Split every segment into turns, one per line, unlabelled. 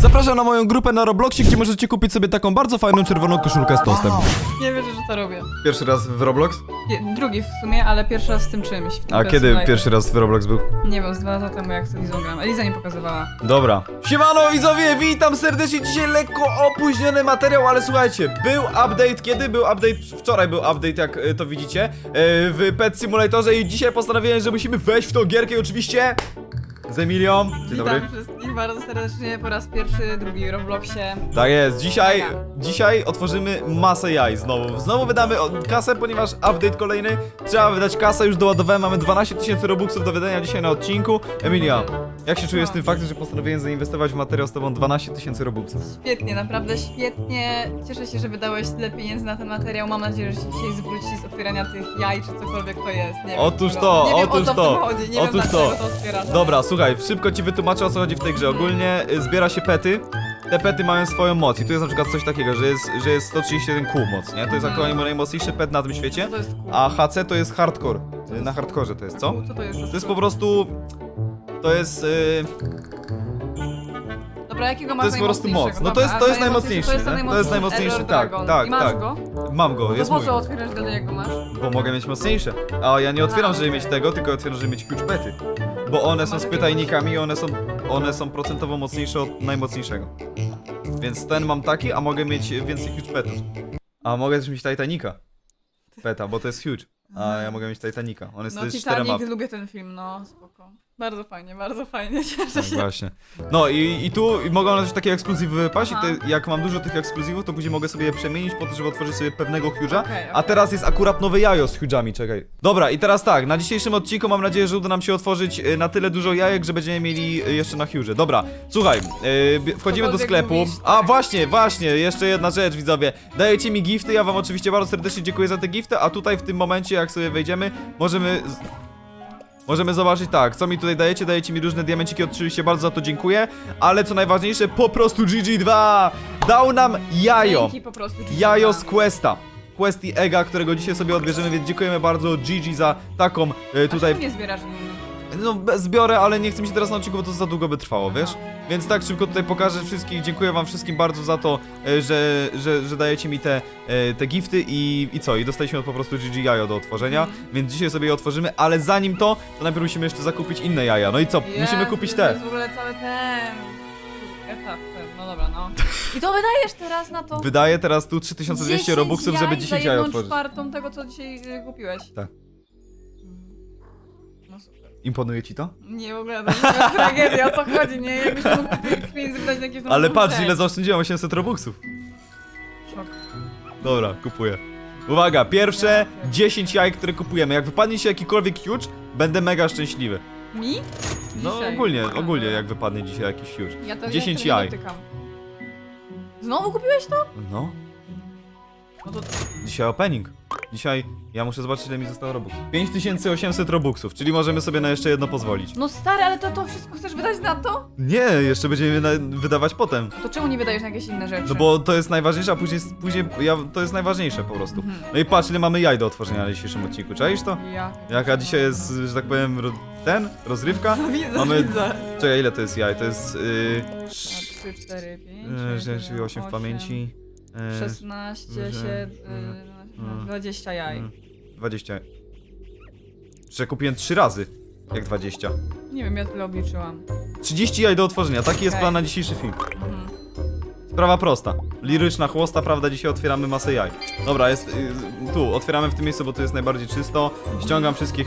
Zapraszam na moją grupę na Robloxie, gdzie możecie kupić sobie taką bardzo fajną czerwoną koszulkę z tostem.
Nie wierzę, że to robię.
Pierwszy raz w Roblox?
Je- Drugi w sumie, ale pierwszy raz z tym czymś. w tym
A kiedy pierwszy raz w Roblox był?
Nie wiem, z dwa lata temu jak z Elizą gram. Eliza nie pokazywała.
Dobra. Siemano widzowie, witam serdecznie. Dzisiaj lekko opóźniony materiał, ale słuchajcie, był update, kiedy był update? Wczoraj był update, jak y, to widzicie, y, w Pet Simulatorze i dzisiaj postanowiłem, że musimy wejść w tą gierkę i oczywiście z Emilią. Dzień dobry.
Wszystkich bardzo serdecznie po raz pierwszy, drugi w Robloxie.
Tak jest, dzisiaj, dzisiaj otworzymy masę jaj znowu. Znowu wydamy kasę, ponieważ update kolejny. Trzeba wydać kasę, już doładowałem, mamy 12 tysięcy robuxów do wydania dzisiaj na odcinku. Emilia, jak się czujesz z tym faktem, że postanowiłem zainwestować w materiał z tobą 12 tysięcy robuxów?
Świetnie, naprawdę świetnie. Cieszę się, że wydałeś tyle pieniędzy na ten materiał. Mam nadzieję, że się dzisiaj zwróci z otwierania tych jaj, czy cokolwiek to jest. Nie wiem,
Otóż
czego.
to,
nie wiem,
otóż
o co
to.
Nie
otóż
wiem,
to.
to otwierasz.
Dobra, słuchaj, szybko ci wytłumaczę o co chodzi w tej grze. Ogólnie y, zbiera się pety. Te pety mają swoją moc i tu jest na przykład coś takiego, że jest, że jest 131 kół moc, nie? To jest aktualnie najmocniejszy pet na tym świecie.
To jest?
A HC to jest hardcore. Na hardkorze to jest, co?
Co to jest?
To jest po prostu... To jest... y,
Dobra, jakiego masz
to jest po prostu moc.
najmocniejszego?
No to jest-
Dobra,
to jest najmocniejszy,
To jest,
nie?
ten
To jest
najmocniejszy, Error
tak,
Dragon.
tak,
I masz
tak.
go?
mam go,
To
jest
po
mój.
co otwierasz go, jak go masz?
Bo mogę mieć mocniejsze. A ja nie otwieram, żeby mieć tego, tylko otwieram, żeby mieć huge pety. Bo one są z pytajnikami i one są, one są procentowo mocniejsze od najmocniejszego. Więc ten mam taki, a mogę mieć więcej huge petów. A mogę też mieć Titanica. Peta, bo to jest huge. A ja mogę mieć Titanica. On jest
No
też z czterema.
Titanic, lubię ten film, no spoko. Bardzo fajnie, bardzo fajnie, cieszę
Tak,
się.
właśnie. No i, i tu mogą też takie ekskluzywy wypaść i te, jak mam dużo tych ekskluzywów, to później mogę sobie je przemienić po to, żeby otworzyć sobie pewnego huge'a.
Okej,
A
okej.
teraz jest akurat nowe jajo z huge'ami, czekaj. Dobra, i teraz tak, na dzisiejszym odcinku mam nadzieję, że uda nam się otworzyć y, na tyle dużo jajek, że będziemy mieli y, jeszcze na huge'ze. Dobra, słuchaj, y, wchodzimy do
Cokolwiek
sklepu.
mówisz,
A
tak.
właśnie, właśnie, jeszcze jedna rzecz, widzowie. Dajecie mi gifty, ja wam oczywiście bardzo serdecznie dziękuję za te gifty, a tutaj w tym momencie, jak sobie wejdziemy, możemy... Z... Możemy zobaczyć tak, co mi tutaj dajecie, dajecie mi różne diamenciki, oczywiście bardzo za to dziękuję, ale co najważniejsze, po prostu GG2 dał nam jajo.
Dzięki po prostu.
Jajo z Questa. Quest i Ega, którego dzisiaj sobie odbierzemy, więc dziękujemy bardzo Gigi za taką e,
Tutaj... nie zbierasz?
No zbiorę, ale nie chcę mi się teraz na odcinku, bo to za długo by trwało, wiesz? Więc tak szybko tutaj pokażę wszystkich, dziękuję wam wszystkim bardzo za to, e, że, że, że dajecie mi te, e, te gifty i, i co? I dostaliśmy po prostu Gigi jajo do otworzenia, więc dzisiaj sobie je otworzymy, ale zanim to, to najpierw musimy jeszcze zakupić inne jaja. No i co? Musimy kupić
To
te.
jest w ogóle cały ten... Etap, ten, no dobra, no. I to wydajesz teraz na to?
Wydaję teraz tu 3200
10
robuxów, żeby
jaj
10
za
jaj
jedną
otworzyć.
czwartą tego, co dzisiaj y, kupiłeś.
Tak. Imponuje ci to?
Nie, w ogóle to jest tragedia, o co chodzi, nie? Jakbyś mógł pieniędzy wydać na jakieś
Ale patrz, ile zaoszczędziłem, 800 robuxów.
Szok.
Dobra, kupuję. Uwaga, pierwsze 10 jaj, które kupujemy. Jak wypadnie się jakikolwiek huge, będę mega szczęśliwy.
Mi?
No
Dzisiaj.
ogólnie, ogólnie jak wypadnie dzisiaj jakiś huge.
Ja to
10
ja
jaj.
dotykam. Znowu kupiłeś to?
No,
No to
dzisiaj opening. Dzisiaj ja muszę zobaczyć ile mi zostało robuxów. 5800 robuxów, czyli możemy sobie na jeszcze jedno pozwolić.
No stary, ale to, to wszystko chcesz wydać na to?
Nie, jeszcze będziemy na- wydawać potem.
To czemu nie wydajesz na jakieś inne rzeczy?
No bo to jest najważniejsze, a później, później ja, to jest najważniejsze po prostu.
Mhm.
No i patrz ile mamy jaj do otworzenia na dzisiejszym odcinku, czaisz to?
Ja.
Jaka dzisiaj jest, że tak powiem, ro- ten? Rozrywka?
No widzę,
Mamy-
widzę.
Czekaj, ile to jest jaj? To jest... Yy,
3, 4, 5,
Yy, 8 w pamięci. Yy,
16,
że-
7,
Mm.
20 jaj.
Mm. 20. Że kupiłem 3 razy. Jak 20.
Nie wiem, ja tyle obliczyłam.
30 jaj do otworzenia, taki jest
Okej.
plan na dzisiejszy film.
Mhm.
Sprawa prosta. Liryczna chłosta, prawda? Dzisiaj otwieramy masę jaj. Dobra, jest y, tu, otwieramy w tym miejscu, bo tu jest najbardziej czysto. Ściągam wszystkie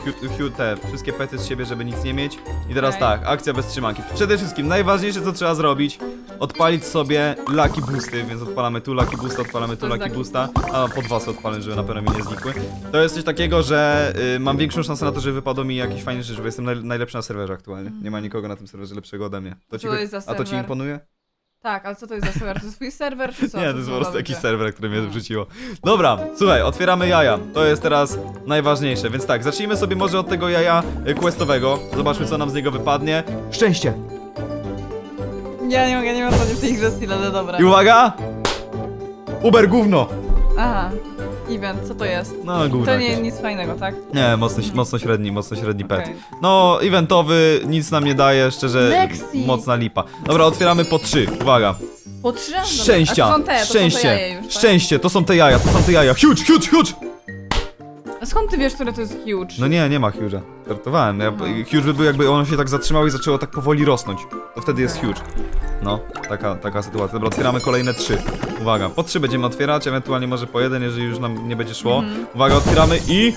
te, wszystkie pety z siebie, żeby nic nie mieć. I teraz
Okej.
tak, akcja bez trzymanki. Przede wszystkim, najważniejsze co trzeba zrobić, odpalić sobie Lucky Boosty, więc odpalamy tu Lucky Boosta, odpalamy tu Lucky Boosta, a po dwa sobie odpalę, żeby na pewno mi nie znikły. To jest coś takiego, że y, mam większą szansę na to, że wypadło mi jakieś fajne rzeczy, bo jestem naj, najlepszy na serwerze aktualnie. Nie ma nikogo na tym serwerze lepszego ode mnie. To
Co to jest za
a to ci
serwer?
imponuje?
Tak, ale co to jest za serwer? To jest twój serwer, czy co?
Nie, to jest po prostu jakiś serwer, który mnie wrzuciło. Dobra, słuchaj, otwieramy jaja. To jest teraz najważniejsze, więc tak, zacznijmy sobie może od tego jaja y, questowego. Zobaczmy, co nam z niego wypadnie. Szczęście!
Ja nie mogę, nie mam w tej grze stylu, ale dobra.
I uwaga! Uber gówno!
Aha. event, co to jest?
No, gówno
To nie
jakieś.
nic fajnego, tak?
Nie, mocno, mocno średni, mocno średni pet.
Okej.
No, eventowy, nic nam nie daje, szczerze,
Lexi.
mocna lipa. Dobra, otwieramy po trzy, uwaga.
Po trzy? Dobra. A
Szczęścia,
to są te, to
szczęście,
Są te jaje już, tak?
szczęście, to są te jaja, to są te jaja. Huge, huge, huge!
Skąd ty wiesz, które to jest huge?
No nie, nie ma huge'a. Żartowałem. Ja,
Aha.
huge by był jakby ono się tak zatrzymało i zaczęło tak powoli rosnąć. To wtedy jest huge. No, taka, taka sytuacja. Dobra, otwieramy kolejne trzy. Uwaga, po trzy będziemy otwierać, ewentualnie może po jeden, jeżeli już nam nie będzie szło.
Mhm.
Uwaga, otwieramy i...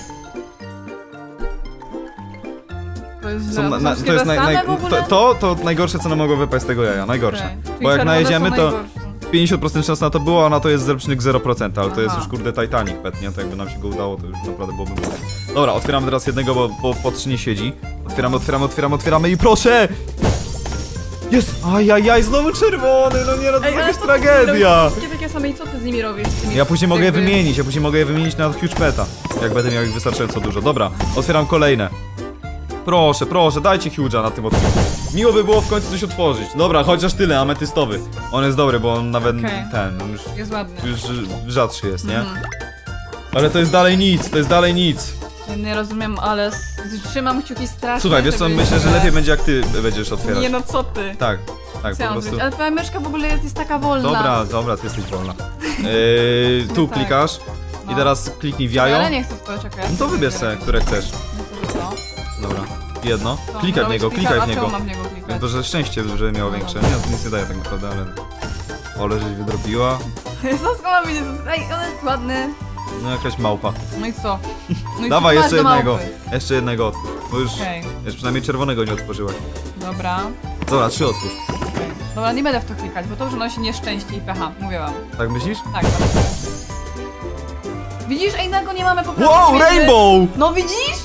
To jest,
Są, na,
to,
na, to jest naj, naj, to, to, to najgorsze, co nam mogło wypaść z tego jaja. Najgorsze.
Czyli
Bo jak najedziemy, to
najgorsze.
50% szans na to było, a na to jest 0,0%, ale to jest
Aha.
już kurde Titanic pet, nie? To jakby nam się go udało, to już naprawdę byłoby mocno. Dobra, otwieramy teraz jednego, bo, bo po trzy nie siedzi. Otwieramy, otwieramy, otwieramy, otwieramy i proszę! Jest! Ajajaj, znowu czerwony, no nie, no to
Ej,
jest
ale
jakaś
co ty
tragedia!
robisz? Wszystkie takie same i co ty z nimi robisz? Z tymi
Ja później mogę je
jakby-
wymienić, ja później mogę je wymienić na huge peta. Jak będę miał ich wystarczająco dużo. Dobra, otwieram kolejne. Proszę, proszę, dajcie huge'a na tym odcinku. Miło by było w końcu coś otworzyć. Dobra, chociaż tyle, ametystowy. On jest dobry, bo on nawet
Okej.
ten, on już,
Jest ładny.
już rzadszy jest, nie?
Mhm.
Ale to jest dalej nic, to jest dalej nic.
Nie rozumiem, ale s- trzymam kciuki strasznie.
Słuchaj, wiesz co,
żeby-
myślę, że lepiej będzie jak ty będziesz otwierać.
Nie no, co ty?
Tak, tak, po prostu.
zrobić? Ale twoja myszka w ogóle jest, jest taka wolna.
Dobra, dobra, ty jesteś wolna. Yy, tu
No tak.
klikasz i
No.
teraz kliknij w
Ale
jajo.
nie chcę w to czekać.
No to wybierz sobie, które chcesz. Jedno.
To,
Klikaj w niego,
klika-
klikaj w niego.
mam w niego klikać?
To, że szczęście, że miało
No
większe. Nie, to nic nie daje tak naprawdę, ale... Ole, żeś wydrobiła.
Mam wiedzieć? Ej, on jest ładny.
No jakaś małpa.
No i co? No i
Dawaj,
co
jeszcze jednego.
małpy?
Jeszcze jednego. Bo już,
Okej,
już przynajmniej czerwonego nie otworzyłaś.
dobra.
Dobra, trzy otwórz.
Dobra, nie będę w to klikać, bo to już nosi nieszczęście i pecha. Mówię wam.
Tak myślisz?
Tak. Widzisz, ej, nago nie mamy po prostu.
Wow, rainbow!
No widzisz?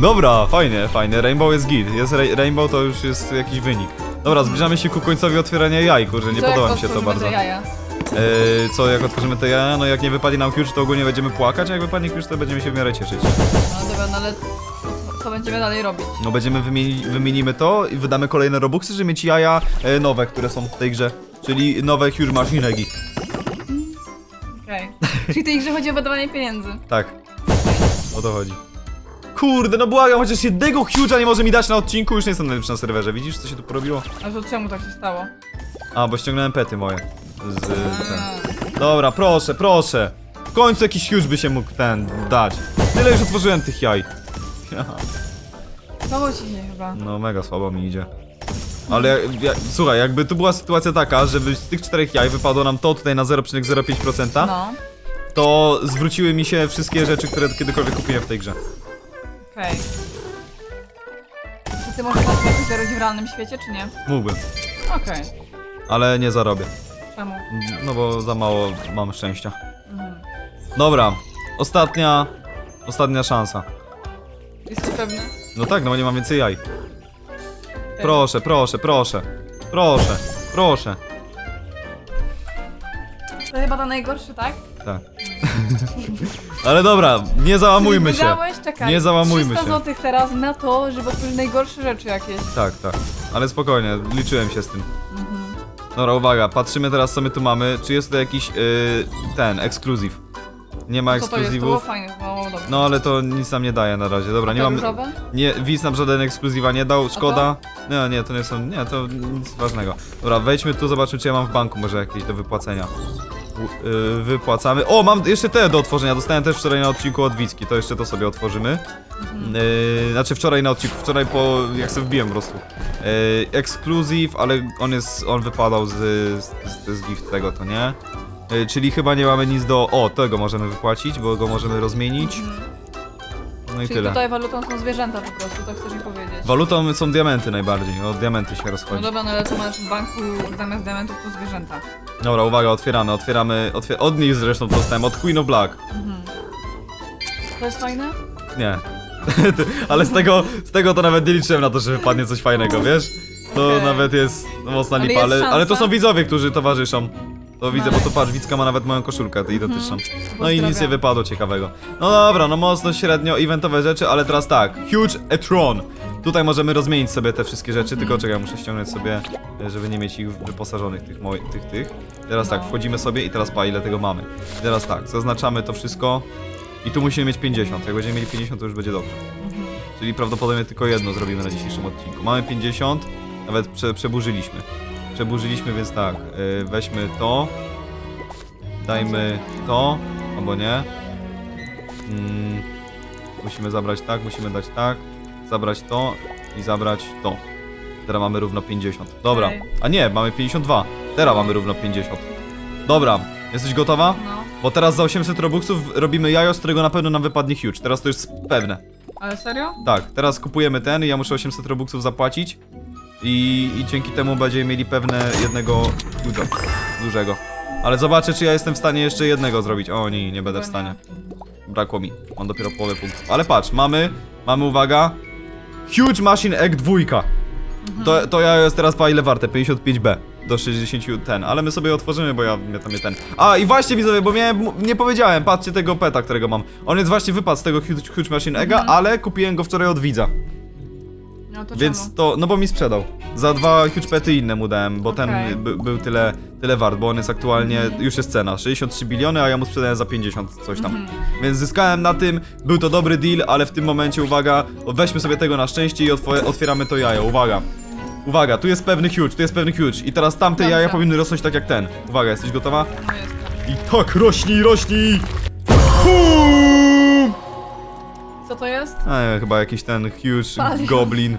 Dobra, fajnie, fajnie. Rainbow jest git. Jest ra rainbow, to już jest jakiś wynik. Dobra, zbliżamy się ku końcowi otwierania jaj, kurczę, nie
Co, jak
podoba mi się to
otworzymy
bardzo.
te jaja?
Eee, co, jak otworzymy te jaja? No jak nie wypadnie nam klucz, to ogólnie będziemy płakać, a jak wypadnie klucz, to będziemy się w miarę cieszyć.
No dobra, no ale co, będziemy dalej robić?
No będziemy wymieni wymienimy to i wydamy kolejne robuxy, żeby mieć jaja e, nowe, które są w tej grze. Czyli nowe Huge Machine Eggi.
Okej. Czyli tej grze chodzi o wydawanie pieniędzy.
Tak. O to chodzi. Kurde, no błagam, chociaż jednego Huge'a nie może mi dać na odcinku, już nie jestem najlepszy na serwerze. Widzisz, co się tu porobiło?
A to czemu tak się stało?
A, bo ściągnąłem pety moje. Z, ten. Dobra, proszę, proszę. W końcu jakiś Huge by się mógł ten dać. Tyle już otworzyłem tych jaj. Ja.
Słabo ci się chyba.
No mega słabo mi idzie. Ale ja, ja, słuchaj, jakby tu była sytuacja taka, żeby z tych czterech jaj wypadło nam to tutaj na 0,05%,
No,
to zwróciły mi się wszystkie rzeczy, które kiedykolwiek kupiłem w tej grze.
Okej. Czy ty możesz jakoś zarodzić w realnym świecie, czy nie?
Mógłbym,
Okej.
ale nie zarobię.
Czemu?
No bo za mało mam szczęścia.
Mhm.
Dobra, ostatnia, ostatnia szansa.
Jesteś pewny?
No tak, no bo nie mam więcej jaj. Proszę, proszę, proszę. Proszę, proszę.
To chyba to najgorszy, tak?
Tak. Ale dobra, nie załamujmy się.
wydałeś, czekaj,
Nie załamujmy
300
się.
złotych teraz na to, żeby otworzyć najgorsze rzeczy jakieś.
Tak, tak. Ale spokojnie, liczyłem się z tym. Dobra, uwaga, patrzymy teraz co my tu mamy. Czy jest to jakiś yy, ten, ekskluzyw? Nie ma
Co to jest? To było
ekskluzywów.
fajne, dobre.
No ale to nic nam nie daje na razie. Dobra, nie mamy.
różowe?
Nie, widz nam żaden ekskluzywa nie dał, szkoda. Nie, nie, to nie są. Nie, to nic ważnego. Dobra, wejdźmy tu, zobaczmy czy ja mam w banku może jakieś do wypłacenia. Yy, wypłacamy. O, mam jeszcze te do otworzenia. Dostałem też wczoraj na odcinku od Wicki, to jeszcze to sobie otworzymy. Yy, znaczy wczoraj na odcinku, wczoraj po. jak sobie wbiłem po prostu. Yy, ekskluzyw, ale on jest. on wypadał z, z, z, z gift tego, to nie? Yy, czyli chyba nie mamy nic do. O, tego możemy wypłacić, bo go możemy rozmienić.
Mhm.
No i
Czyli
tyle.
tutaj walutą są zwierzęta po prostu, to chcesz mi powiedzieć.
Walutą są diamenty najbardziej, o diamenty się
No
rozchodzi.
dobra, no ale co masz w banku zamiast diamentów to zwierzęta.
Dobra, uwaga, otwieramy, otwieramy, otwier od nich zresztą dostałem, od Queen of Black.
Mhm. To jest fajne?
Nie. Ale z tego, z tego to nawet nie liczyłem na to, że wypadnie coś fajnego, wiesz? To
Okej.
nawet jest mocna
Ale
lipa,
jest
ale, ale to
szansa?
są widzowie, którzy towarzyszą. To widzę, bo to patrz, Wicka ma nawet moją koszulkę identyczną. No i nic nie
Pozdrawiam.
wypadło ciekawego. No dobra, no mocno średnio eventowe rzeczy, ale teraz tak. Huge Etron. Tutaj możemy rozmienić sobie te wszystkie rzeczy, tylko czekaj, muszę ściągnąć sobie, e, żeby nie mieć ich wyposażonych, tych, moi- tych, tych. Teraz tak, wchodzimy sobie i teraz pa, ile tego mamy. I teraz tak, zaznaczamy to wszystko i tu musimy mieć 50. Jak będziemy mieli 50, to już będzie dobrze.
Mhm.
Czyli prawdopodobnie tylko jedno zrobimy na dzisiejszym odcinku. Mamy 50, nawet prze, przeburzyliśmy. Przeburzyliśmy, więc tak, yy, weźmy to, dajmy to, albo nie. Mm, musimy zabrać tak, musimy dać tak, zabrać to i zabrać to. Teraz mamy równo 50. Dobra, a nie, mamy 52. Teraz mamy równo 50. Dobra, jesteś gotowa?
No,
Bo teraz za 800 robuxów robimy jajo, z którego na pewno nam wypadnie huge. Teraz to jest pewne.
ale serio?
Tak, teraz kupujemy ten i ja muszę 800 robuxów zapłacić. I, I dzięki temu będziemy mieli pewne jednego dużo, dużego. Ale zobaczę, czy ja jestem w stanie jeszcze jednego zrobić. O nie, nie będę w
Chyba
stanie. Brakło mi. Mam dopiero połowę punktów. Ale patrz, mamy, mamy uwaga. Huge Machine Egg 2. To, to ja jest teraz pa ile warte? 55B. Do 60 ten, ale my sobie otworzymy, bo ja mnie tam jest ten. A i właśnie widzowie, bo miałem, nie powiedziałem, patrzcie tego peta, którego mam. On jest właśnie wypadł z tego Huge, huge Machine Egga, ale kupiłem go wczoraj od widza.
No to
Więc
czemu?
to, no bo mi sprzedał. Za dwa huge pety inne mu dałem, bo
Okej.
ten by, był tyle, tyle wart, bo on jest aktualnie, już jest cena, 63 biliony, a ja mu sprzedałem za 50 coś tam.
Mhm.
Więc zyskałem na tym, był to dobry deal, ale w tym momencie, uwaga, weźmy sobie tego na szczęście i otwieramy to jajo, uwaga. Uwaga, tu jest pewny huge, tu jest pewny huge i teraz tamte
Dobrze.
jaja powinny rosnąć tak jak ten. Uwaga, jesteś gotowa?
No jestem.
I tak, rośnij, rośnij! Bum!
Co to jest?
A, chyba jakiś ten huge
Palion.
goblin.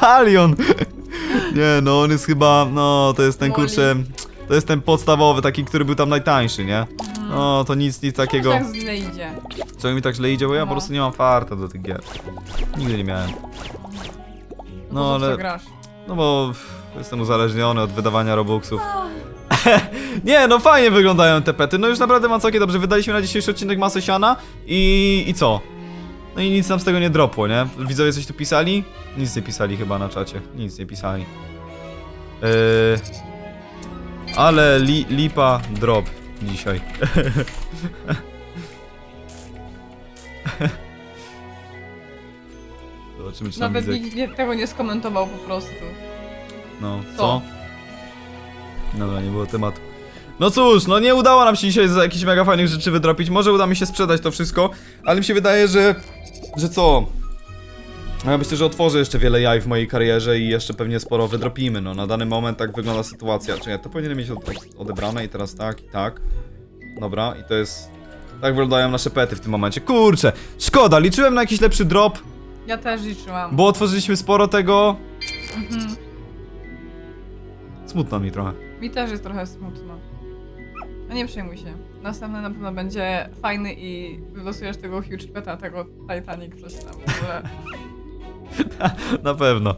Palion! Nie, no on jest chyba, no to jest ten kurczę, to jest ten podstawowy, taki, który był tam najtańszy, nie? No to nic, nic takiego.
Jak źle idzie.
Co mi tak źle idzie, bo ja po
No.
prostu nie mam farta do tych gier. Nigdy nie miałem.
No,
No, ale-
ale... grasz.
No bo pff, jestem uzależniony od wydawania robuxów. nie, no fajnie wyglądają te pety, no już naprawdę mam całkiem dobrze. Wydaliśmy na dzisiejszy odcinek masę siana i, i co? No i nic nam z tego nie dropło, nie? Widzowie coś tu pisali? Nic nie pisali chyba na czacie. Nic nie pisali. Yy... Ale li, lipa drop dzisiaj. Zobaczymy, czy
Nawet nikt nie, tego nie skomentował po prostu.
No,
Co?
co? Dobra, nie było tematu. No cóż, no nie udało nam się dzisiaj za jakichś mega fajnych rzeczy wydropić. Może uda mi się sprzedać to wszystko, ale mi się wydaje, że... że co? Ja myślę, że otworzę jeszcze wiele jaj w mojej karierze i jeszcze pewnie sporo wydropimy. No na dany moment tak wygląda sytuacja. Czyli to powinienem mieć od, od, odebrane i teraz tak i tak. Dobra, i to jest... Tak wyglądają nasze pety w tym momencie. Kurczę, szkoda, liczyłem na jakiś lepszy drop,
Ja też liczyłam.
bo otworzyliśmy sporo tego.
Mhm.
Smutno mi trochę.
Mi też jest trochę smutno. No nie przejmuj się. Następny na pewno będzie fajny i wylosujesz tego huge peta, tego Titanic coś tam. ogóle.
Na pewno.